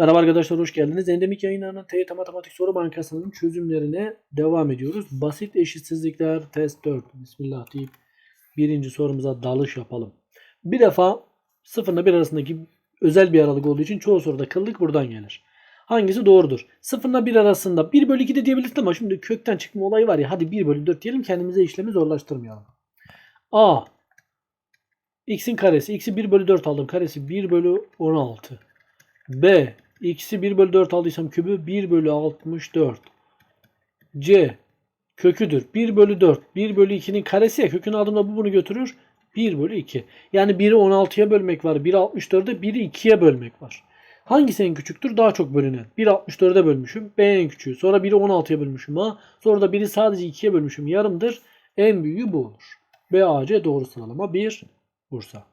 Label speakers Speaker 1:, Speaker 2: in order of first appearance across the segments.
Speaker 1: Merhaba arkadaşlar hoş geldiniz. Endemik yayınlarının TYT Matematik Soru Bankası'nın çözümlerine devam ediyoruz. Basit eşitsizlikler test 4. Bismillah deyip birinci sorumuza dalış yapalım. Bir defa sıfırla bir arasındaki özel bir aralık olduğu için çoğu soruda kıllık buradan gelir. Hangisi doğrudur? Sıfırla bir arasında 1 bölü 2 de diyebilirsin ama şimdi kökten çıkma olayı var ya hadi 1 bölü 4 diyelim kendimize işlemi zorlaştırmayalım. A x'in karesi. x'i 1 bölü 4 aldım. Karesi 1 bölü 16. B. X'i 1 bölü 4 aldıysam kübü 1 bölü 64. C. Köküdür. 1 bölü 4. 1 bölü 2'nin karesi ya. Kökünü aldığımda bu bunu götürür. 1 bölü 2. Yani 1'i 16'ya bölmek var. 1'i 64'e 1'i 2'ye bölmek var. Hangisi en küçüktür? Daha çok bölünen. 1'i 64'e bölmüşüm. B en küçüğü. Sonra 1'i 16'ya bölmüşüm. A. Sonra da 1'i sadece 2'ye bölmüşüm. Yarımdır. En büyüğü bu olur. B, A, C doğru sıralama 1. Bursa.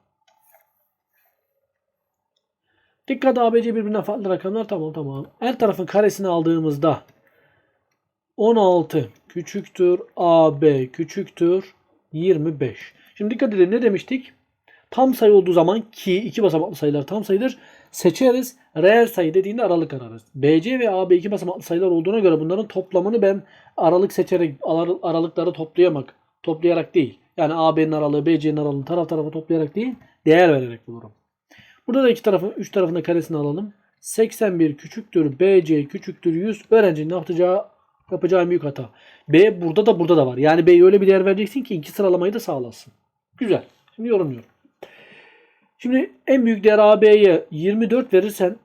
Speaker 1: Dikkat ABC birbirine farklı rakamlar tamam tamam. Her tarafın karesini aldığımızda 16 küçüktür AB küçüktür 25. Şimdi dikkat edin ne demiştik? Tam sayı olduğu zaman ki iki basamaklı sayılar tam sayıdır. Seçeriz. Reel sayı dediğinde aralık ararız. BC ve AB iki basamaklı sayılar olduğuna göre bunların toplamını ben aralık seçerek ar- aralıkları toplayamak, toplayarak değil. Yani AB'nin aralığı BC'nin aralığını taraf tarafa toplayarak değil, değer vererek bulurum. Burada da iki tarafın, üç tarafında karesini alalım. 81 küçüktür BC küçüktür 100. Öğrencinin yapacağı, yapacağı büyük hata. B burada da burada da var. Yani B'ye öyle bir değer vereceksin ki iki sıralamayı da sağlasın. Güzel. Şimdi yorumluyorum. Şimdi en büyük değer AB'ye 24 verirsen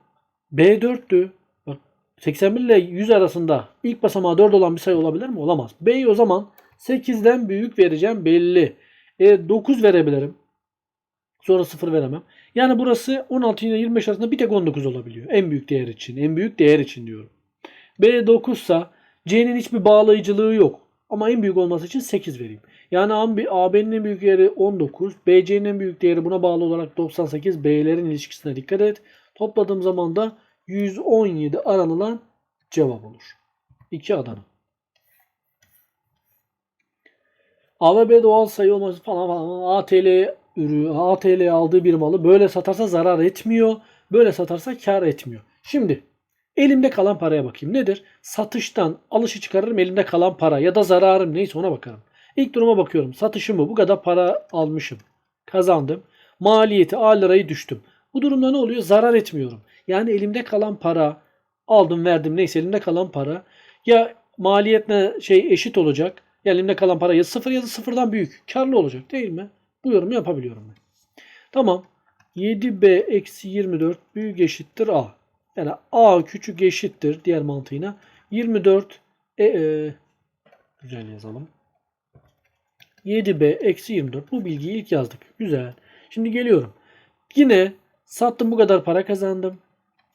Speaker 1: B 4'tü. Bak 81 ile 100 arasında ilk basamağı 4 olan bir sayı olabilir mi? Olamaz. B'yi o zaman 8'den büyük vereceğim belli. E, 9 verebilirim. Sonra 0 veremem. Yani burası 16 ile 25 arasında bir tek 19 olabiliyor. En büyük değer için. En büyük değer için diyorum. B 9 ise C'nin hiçbir bağlayıcılığı yok. Ama en büyük olması için 8 vereyim. Yani AB'nin en büyük değeri 19. BC'nin en büyük değeri buna bağlı olarak 98. B'lerin ilişkisine dikkat et. Topladığım zaman da 117 aranılan cevap olur. 2 Adana. A ve B doğal sayı olması falan falan. ATL ürü, ATL aldığı bir malı böyle satarsa zarar etmiyor. Böyle satarsa kar etmiyor. Şimdi elimde kalan paraya bakayım. Nedir? Satıştan alışı çıkarırım elimde kalan para ya da zararım neyse ona bakarım. İlk duruma bakıyorum. Satışımı bu kadar para almışım. Kazandım. Maliyeti A lirayı düştüm. Bu durumda ne oluyor? Zarar etmiyorum. Yani elimde kalan para aldım verdim neyse elimde kalan para ya maliyetle şey eşit olacak. Ya elimde kalan para ya sıfır ya da sıfırdan büyük. Karlı olacak değil mi? Bu yorumu yapabiliyorum ben. Tamam. 7b eksi 24 büyük eşittir a. Yani a küçük eşittir diğer mantığıyla. 24 e, e, güzel yazalım. 7b eksi 24. Bu bilgiyi ilk yazdık. Güzel. Şimdi geliyorum. Yine sattım bu kadar para kazandım.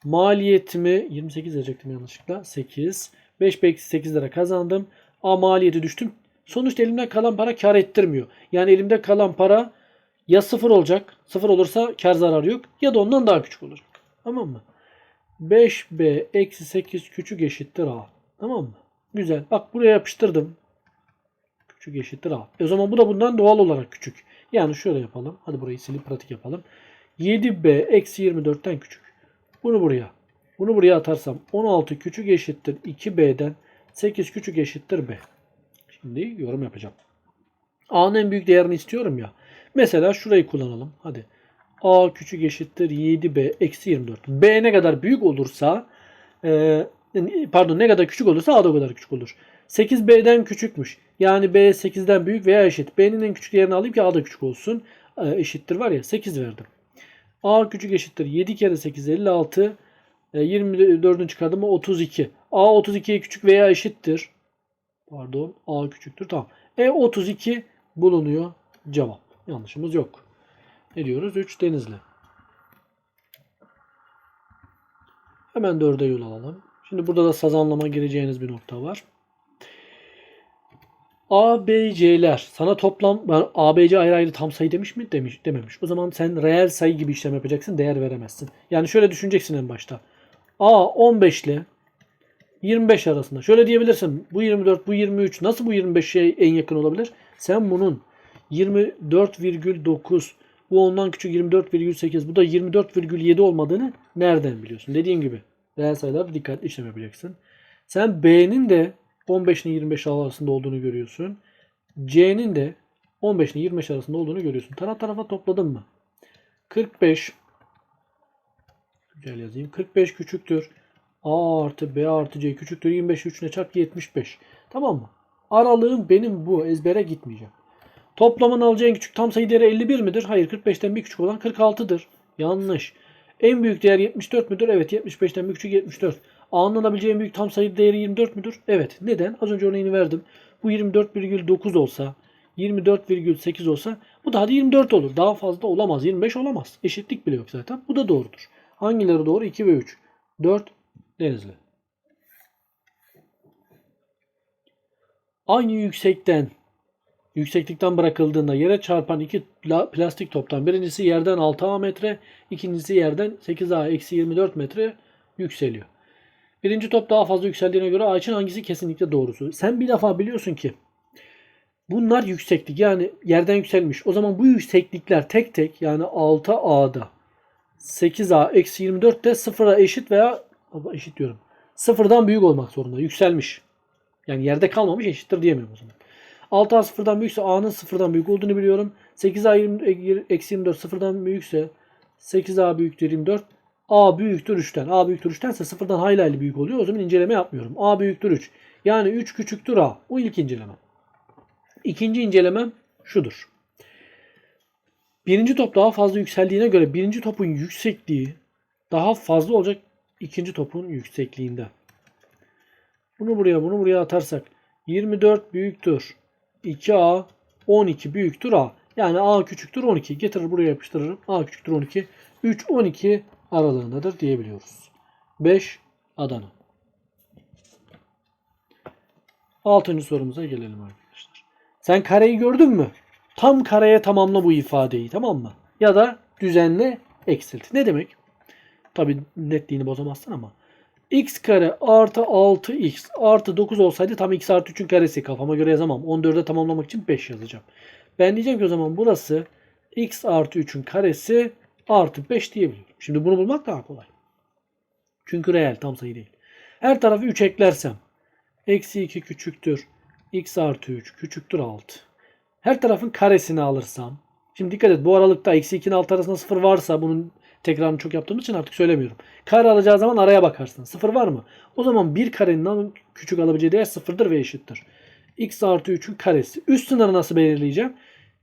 Speaker 1: Maliyetimi 28 yazacaktım yanlışlıkla. 8. 5b eksi 8 lira kazandım. A maliyeti düştüm. Sonuçta elimden kalan para kar ettirmiyor. Yani elimde kalan para ya sıfır olacak. Sıfır olursa kar zararı yok. Ya da ondan daha küçük olacak. Tamam mı? 5b eksi 8 küçük eşittir a. Tamam mı? Güzel. Bak buraya yapıştırdım. Küçük eşittir a. E o zaman bu da bundan doğal olarak küçük. Yani şöyle yapalım. Hadi burayı silip pratik yapalım. 7b eksi 24'ten küçük. Bunu buraya. Bunu buraya atarsam 16 küçük eşittir 2b'den 8 küçük eşittir b. Şimdi yorum yapacağım. A'nın en büyük değerini istiyorum ya. Mesela şurayı kullanalım. Hadi. A küçük eşittir 7B eksi 24. B ne kadar büyük olursa e, pardon ne kadar küçük olursa A da o kadar küçük olur. 8 B'den küçükmüş. Yani B 8'den büyük veya eşit. B'nin en küçük değerini alayım ki A da küçük olsun. E, eşittir var ya 8 verdim. A küçük eşittir 7 kere 8 56. E, 24'ünü çıkardım 32. A 32'ye küçük veya eşittir. Pardon. A küçüktür. Tamam. E 32 bulunuyor. Cevap. Yanlışımız yok. Ne diyoruz? 3 Denizli. Hemen 4'e yol alalım. Şimdi burada da sazanlama gireceğiniz bir nokta var. A, B, C'ler sana toplam ben A, B, C ayrı ayrı tam sayı demiş mi? Demiş, dememiş. O zaman sen reel sayı gibi işlem yapacaksın. Değer veremezsin. Yani şöyle düşüneceksin en başta. A 15 ile 25 arasında. Şöyle diyebilirsin. Bu 24, bu 23. Nasıl bu 25'e en yakın olabilir? Sen bunun 24,9 bu ondan küçük 24,8 bu da 24,7 olmadığını nereden biliyorsun? Dediğim gibi Reel sayıları dikkatli işlem yapacaksın. Sen B'nin de 15 ile 25 arasında olduğunu görüyorsun. C'nin de 15 ile 25 arasında olduğunu görüyorsun. Taraf tarafa topladın mı? 45 Güzel yazayım. 45 küçüktür. A artı B artı C küçüktür. 25 3'üne çarp 75. Tamam mı? Aralığım benim bu. Ezbere gitmeyeceğim. Toplamın alacağı en küçük tam sayı değeri 51 midir? Hayır. 45'ten bir küçük olan 46'dır. Yanlış. En büyük değer 74 müdür? Evet. 75'ten bir küçük 74. A'nın alabileceği en büyük tam sayı değeri 24 müdür? Evet. Neden? Az önce örneğini verdim. Bu 24,9 olsa 24,8 olsa bu da hadi 24 olur. Daha fazla olamaz. 25 olamaz. Eşitlik bile yok zaten. Bu da doğrudur. Hangileri doğru? 2 ve 3. 4 Denizli. Aynı yüksekten yükseklikten bırakıldığında yere çarpan iki pla- plastik toptan birincisi yerden 6A metre, ikincisi yerden 8A eksi 24 metre yükseliyor. Birinci top daha fazla yükseldiğine göre A için hangisi kesinlikle doğrusu? Sen bir defa biliyorsun ki bunlar yükseklik yani yerden yükselmiş. O zaman bu yükseklikler tek tek yani 6A'da 8A eksi 24 de sıfıra eşit veya eşit diyorum. Sıfırdan büyük olmak zorunda. Yükselmiş. Yani yerde kalmamış eşittir diyemiyorum o zaman. 6A sıfırdan büyükse A'nın sıfırdan büyük olduğunu biliyorum. 8A 20, eksi 24 sıfırdan büyükse 8A büyüktür 24. A büyüktür 3'ten. A büyüktür 3'ten ise sıfırdan hayli hayli büyük oluyor. O zaman inceleme yapmıyorum. A büyüktür 3. Yani 3 küçüktür A. Bu ilk incelemem. İkinci incelemem şudur. Birinci top daha fazla yükseldiğine göre birinci topun yüksekliği daha fazla olacak ikinci topun yüksekliğinde. Bunu buraya bunu buraya atarsak 24 büyüktür 2A 12 büyüktür A. Yani A küçüktür 12. Getirir buraya yapıştırırım. A küçüktür 12. 3 12 aralığındadır diyebiliyoruz. 5 Adana. Altıncı sorumuza gelelim arkadaşlar. Sen kareyi gördün mü? Tam kareye tamamla bu ifadeyi tamam mı? Ya da düzenle eksilt. Ne demek? Tabi netliğini bozamazsın ama. x kare artı 6x artı 9 olsaydı tam x artı 3'ün karesi kafama göre yazamam. 14'e tamamlamak için 5 yazacağım. Ben diyeceğim ki o zaman burası x artı 3'ün karesi artı 5 diyebiliyorum. Şimdi bunu bulmak daha kolay. Çünkü reel tam sayı değil. Her tarafı 3 eklersem eksi 2 küçüktür x artı 3 küçüktür 6. Her tarafın karesini alırsam Şimdi dikkat et bu aralıkta eksi 2'nin alt arasında 0 varsa bunun tekrarını çok yaptığım için artık söylemiyorum. Kare alacağı zaman araya bakarsın. 0 var mı? O zaman bir karenin en küçük alabileceği değer 0'dır ve eşittir. x artı 3'ün karesi. Üst sınırı nasıl belirleyeceğim?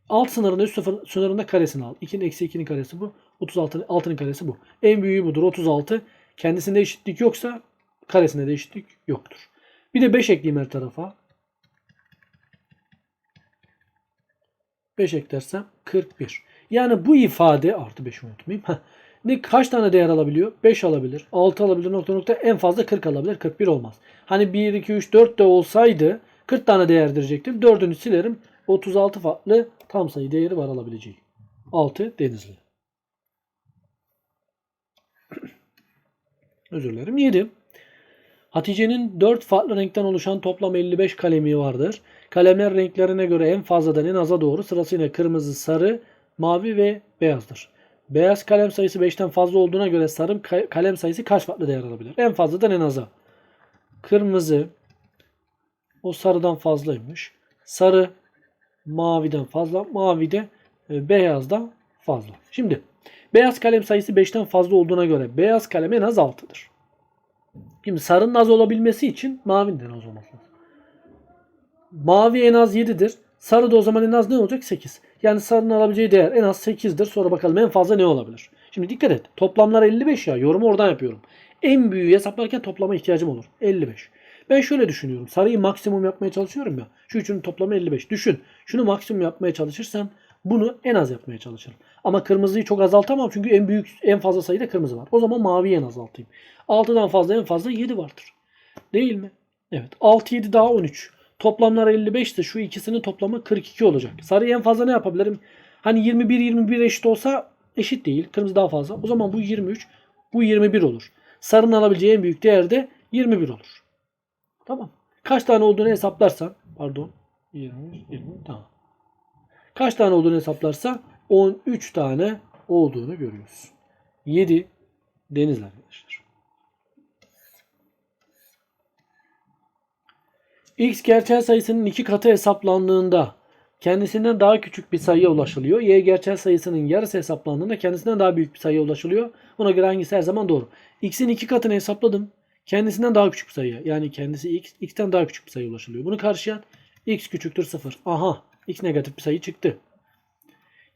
Speaker 1: Alt sınırında üst sıfır, sınırında karesini al. 2'nin eksi 2'nin karesi bu. 36'nın 6'nın karesi bu. En büyüğü budur 36. Kendisinde eşitlik yoksa karesinde de eşitlik yoktur. Bir de 5 ekleyeyim her tarafa. 5 eklersem 41. Yani bu ifade artı 5'i unutmayayım. Ne kaç tane değer alabiliyor? 5 alabilir, 6 alabilir, nokta nokta en fazla 40 alabilir. 41 olmaz. Hani 1 2 3 4 de olsaydı 40 tane değer diyecektim. 4'ünü silerim. 36 farklı tam sayı değeri var alabileceği. 6 Denizli. Özür dilerim. 7. Hatice'nin 4 farklı renkten oluşan toplam 55 kalemi vardır. Kalemler renklerine göre en fazladan en aza doğru sırasıyla kırmızı, sarı, mavi ve beyazdır. Beyaz kalem sayısı 5'ten fazla olduğuna göre sarı ka- kalem sayısı kaç farklı değer alabilir? En fazladan en aza. Kırmızı o sarıdan fazlaymış. Sarı maviden fazla, mavi de e, beyazdan fazla. Şimdi beyaz kalem sayısı 5'ten fazla olduğuna göre beyaz kalem en az 6'dır. Şimdi sarının az olabilmesi için mavinin az olması lazım. Mavi en az 7'dir. Sarı da o zaman en az ne olacak? 8. Yani sarının alabileceği değer en az 8'dir. Sonra bakalım en fazla ne olabilir? Şimdi dikkat et. Toplamlar 55 ya. Yorumu oradan yapıyorum. En büyüğü hesaplarken toplama ihtiyacım olur. 55. Ben şöyle düşünüyorum. Sarıyı maksimum yapmaya çalışıyorum ya. Şu üçünün toplamı 55. Düşün. Şunu maksimum yapmaya çalışırsam bunu en az yapmaya çalışırım. Ama kırmızıyı çok azaltamam çünkü en büyük en fazla sayıda kırmızı var. O zaman maviyi en azaltayım. 6'dan fazla en fazla 7 vardır. Değil mi? Evet. 6 7 daha 13. Toplamlar 55 ise şu ikisinin toplamı 42 olacak. Sarıyı en fazla ne yapabilirim? Hani 21 21 eşit olsa eşit değil. Kırmızı daha fazla. O zaman bu 23, bu 21 olur. Sarının alabileceği en büyük değer de 21 olur. Tamam. Kaç tane olduğunu hesaplarsan, pardon, 20, 20 tamam. Kaç tane olduğunu hesaplarsa 13 tane olduğunu görüyoruz. 7 deniz arkadaşlar. X gerçel sayısının iki katı hesaplandığında kendisinden daha küçük bir sayıya ulaşılıyor. y gerçel sayısının yarısı hesaplandığında kendisinden daha büyük bir sayıya ulaşılıyor. Buna göre hangisi her zaman doğru? x'in iki katını hesapladım. Kendisinden daha küçük bir sayıya. Yani kendisi x, x'ten daha küçük bir sayıya ulaşılıyor. Bunu karşılayan x küçüktür 0. Aha x negatif bir sayı çıktı.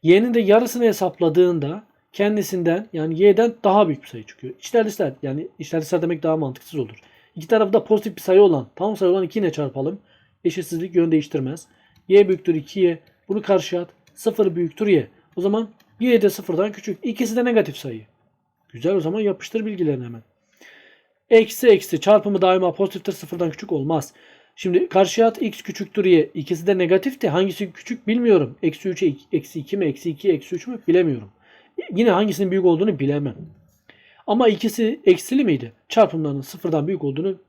Speaker 1: y'nin de yarısını hesapladığında kendisinden yani y'den daha büyük bir sayı çıkıyor. İçler dışlar yani içler dışlar demek daha mantıksız olur. İki tarafı da pozitif bir sayı olan tam sayı olan 2 ile çarpalım. Eşitsizlik yön değiştirmez. y büyüktür 2y. Bunu karşıya at. 0 büyüktür y. O zaman y de 0'dan küçük. İkisi de negatif sayı. Güzel o zaman yapıştır bilgilerini hemen. Eksi eksi çarpımı daima pozitiftir sıfırdan küçük olmaz. Şimdi karşıya at x küçüktür y. İkisi de negatifti. Hangisi küçük bilmiyorum. Eksi 3'e eksi 2 mi eksi 2 eksi 3 mü bilemiyorum. Yine hangisinin büyük olduğunu bilemem. Ama ikisi eksili miydi? Çarpımlarının sıfırdan büyük olduğunu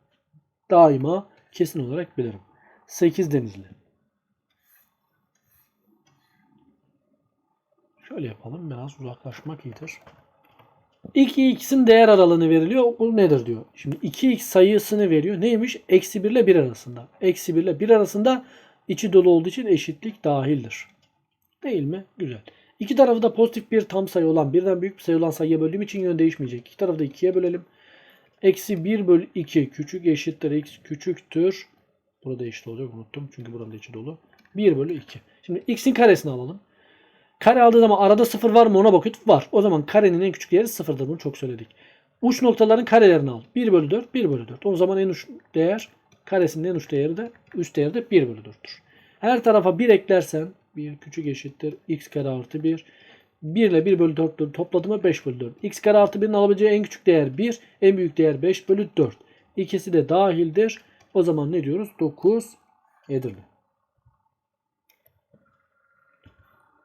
Speaker 1: daima kesin olarak bilirim. 8 denizli. Şöyle yapalım. Biraz uzaklaşmak iyidir. 2x'in değer aralığını veriliyor. Bu nedir diyor. Şimdi 2x sayısını veriyor. Neymiş? Eksi 1 ile 1 arasında. Eksi 1 ile 1 arasında içi dolu olduğu için eşitlik dahildir. Değil mi? Güzel. İki tarafı da pozitif bir tam sayı olan, birden büyük bir sayı olan sayıya böldüğüm için yön değişmeyecek. İki tarafı da 2'ye bölelim. Eksi 1 bölü 2 küçük eşittir x küçüktür. Burada eşit olacak unuttum. Çünkü buranın içi dolu. 1 bölü 2. Şimdi x'in karesini alalım. Kare aldığı zaman arada 0 var mı ona bakıyoruz. Var. O zaman karenin en küçük değeri 0'dır. Bunu çok söyledik. Uç noktaların karelerini al. 1 bölü 4, 1 bölü 4. O zaman en uç değer karesinin en uç değeri de üst değeri de 1 bölü 4'tür. Her tarafa 1 eklersen 1 küçük eşittir x kare artı 1. 1 ile 1 bölü 4'leri topladığımda 5 bölü 4. x kare artı 1'in alabileceği en küçük değer 1. En büyük değer 5 bölü 4. İkisi de dahildir. O zaman ne diyoruz? 9 Edirne.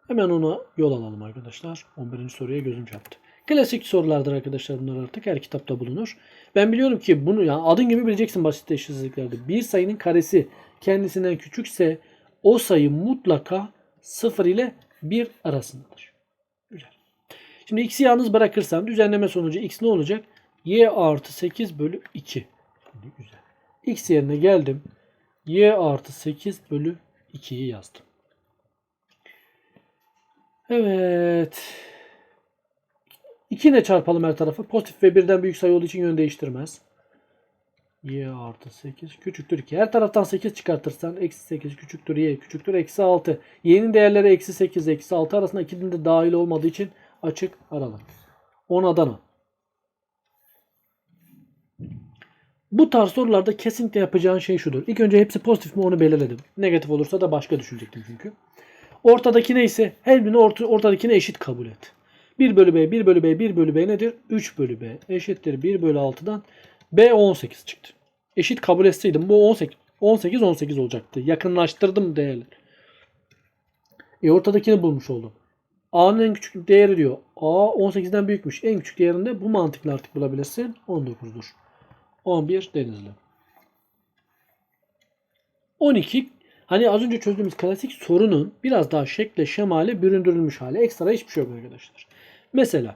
Speaker 1: Hemen ona yol alalım arkadaşlar. 11. soruya gözüm çarptı. Klasik sorulardır arkadaşlar bunlar artık her kitapta bulunur. Ben biliyorum ki bunu yani adın gibi bileceksin basit eşitsizliklerde. Bir sayının karesi kendisinden küçükse o sayı mutlaka 0 ile 1 arasındadır. Güzel. Şimdi x'i yalnız bırakırsam düzenleme sonucu x ne olacak? y artı 8 bölü 2. Şimdi güzel. x yerine geldim. y artı 8 bölü 2'yi yazdım. Evet. 2 ile çarpalım her tarafı. Pozitif ve birden büyük sayı olduğu için yön değiştirmez. Y artı 8 küçüktür 2. Her taraftan 8 çıkartırsan eksi 8 küçüktür y küçüktür eksi 6. y'nin değerleri eksi 8 eksi 6 arasında ikinin de dahil olmadığı için açık aralık. 10 Adana. Bu tarz sorularda kesinlikle yapacağın şey şudur. İlk önce hepsi pozitif mi onu belirledim. Negatif olursa da başka düşünecektim çünkü. Ortadaki neyse her birini orta, ortadakine eşit kabul et. 1 bölü b, 1 bölü b, 1 bölü b nedir? 3 bölü b eşittir 1 bölü 6'dan b 18 çıktı. Eşit kabul etseydim bu 18, 18 18 olacaktı. Yakınlaştırdım değerleri. E ortadakini bulmuş oldum. A'nın en küçük değeri diyor. A 18'den büyükmüş. En küçük değerinde bu mantıkla artık bulabilirsin. 19'dur. 11 Denizli. 12 Hani az önce çözdüğümüz klasik sorunun biraz daha şekle şemale büründürülmüş hali. Ekstra hiçbir şey yok arkadaşlar. Mesela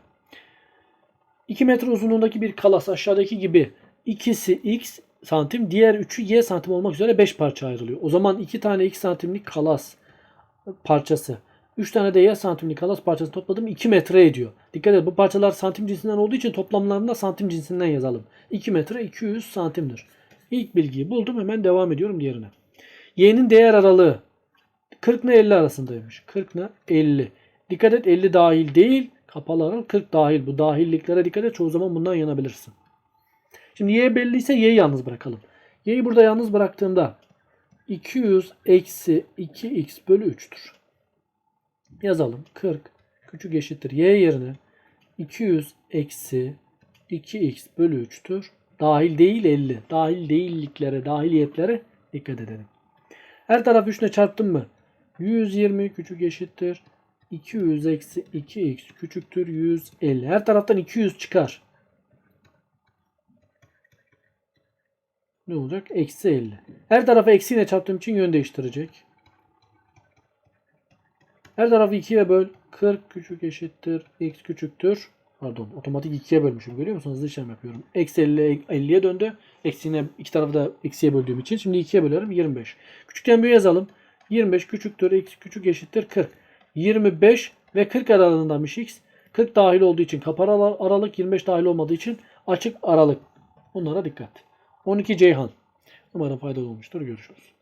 Speaker 1: 2 metre uzunluğundaki bir kalas aşağıdaki gibi ikisi x santim diğer üçü y santim olmak üzere 5 parça ayrılıyor. O zaman 2 tane x santimlik kalas parçası 3 tane de y santimlik kalas parçası topladım 2 metre ediyor. Dikkat et bu parçalar santim cinsinden olduğu için toplamlarında santim cinsinden yazalım. 2 metre 200 santimdir. İlk bilgiyi buldum hemen devam ediyorum diğerine. Y'nin değer aralığı 40 ile 50 arasındaymış. 40 ile 50. Dikkat et 50 dahil değil. Kapalı aralık 40 dahil. Bu dahilliklere dikkat et. Çoğu zaman bundan yanabilirsin. Şimdi Y belliyse Y'yi yalnız bırakalım. Y'yi burada yalnız bıraktığımda 200 eksi 2x bölü 3'tür. Yazalım. 40 küçük eşittir. Y yerine 200 eksi 2x bölü 3'tür. Dahil değil 50. Dahil değilliklere, dahiliyetlere dikkat edelim. Her taraf 3 ile çarptım mı? 120 küçük eşittir. 200 eksi 2x küçüktür 150. Her taraftan 200 çıkar. Ne olacak? Eksi 50. Her tarafı eksiyle çarptığım için yön değiştirecek. Her tarafı 2'ye böl. 40 küçük eşittir. X küçüktür. Pardon. Otomatik ikiye bölmüşüm. Görüyor musunuz? Hızlı işlem yapıyorum. Eksi 50, 50'ye döndü. Eksiğine iki tarafı da eksiye böldüğüm için. Şimdi ikiye bölerim. 25. Küçükten büyüğe yazalım. 25 küçüktür. X küçük eşittir 40. 25 ve 40 aralığındanmış X. 40 dahil olduğu için kapalı ara- aralık. 25 dahil olmadığı için açık aralık. Bunlara dikkat. 12 Ceyhan. Umarım faydalı olmuştur. Görüşürüz.